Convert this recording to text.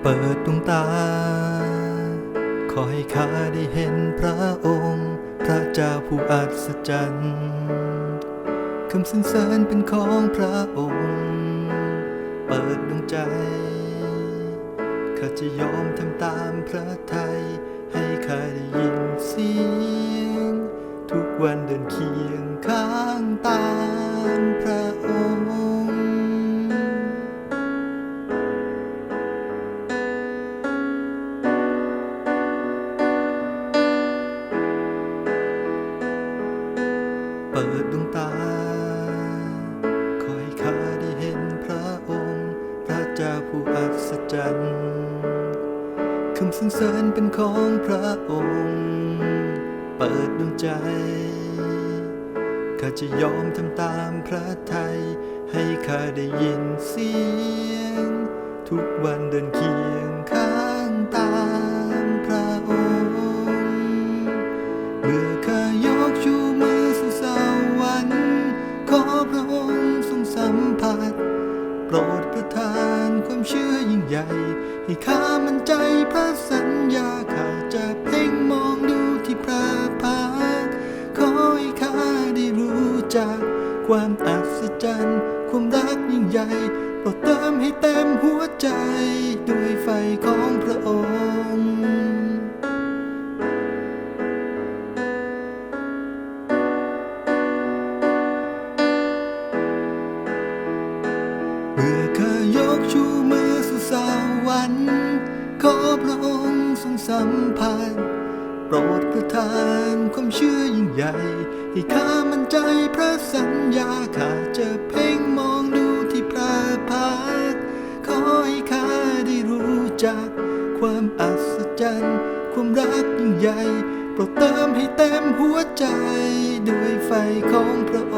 เปิดดวงตา ขอให้ข้าได้เห็นพระองค์ พระเจ้าผู้อัศจรรย์คำสรรเสริญเป็นของพระองค์ เปิดดวงใจข้าจะยอมทำตามพระทัยให้ข้าได้ยินเสียง ทุกวันเดินเคียงข้างตามพระองค์ ปิดดวงตาขอให้ข้าได้เห็นพระองค์ พระเจ้าผู้อัศจรรย์คำสรรเสริญเป็นของพระองค์ เปิดดวงใจข้าจะยอมทำตามพระทัยให้ข้าได้ยินเสียง ทุกวันเดินเคียง รดประทานความเชื่อยิ่งใหญ่ ให้ข้ามั่นใจพระสัญญาข้าจะเพ่งมองดูที่พระพักขอให้ข้าได้รู้จัก ความอัศจรรย์ความรักยิ่งใหญ่โปรดเติมให้เต็มหัวใจ ด้วยไฟของ เมื่อข้ายกชูมือสู่สวรรค์ขอพระองค์ทรงสัมผัสโปรดประทานความเชื่อยิ่งใหญ่ ให้ข้ามั่นใจพระสัญญาข้าจะเพ่งมองดูที่พระพักขอให้ข้าได้รู้จัก ความอัศจรรย์ ความรักยิ่งใหญ่โปรดเติมให้เต็มหัวใจ ด้วยไฟของพระองค์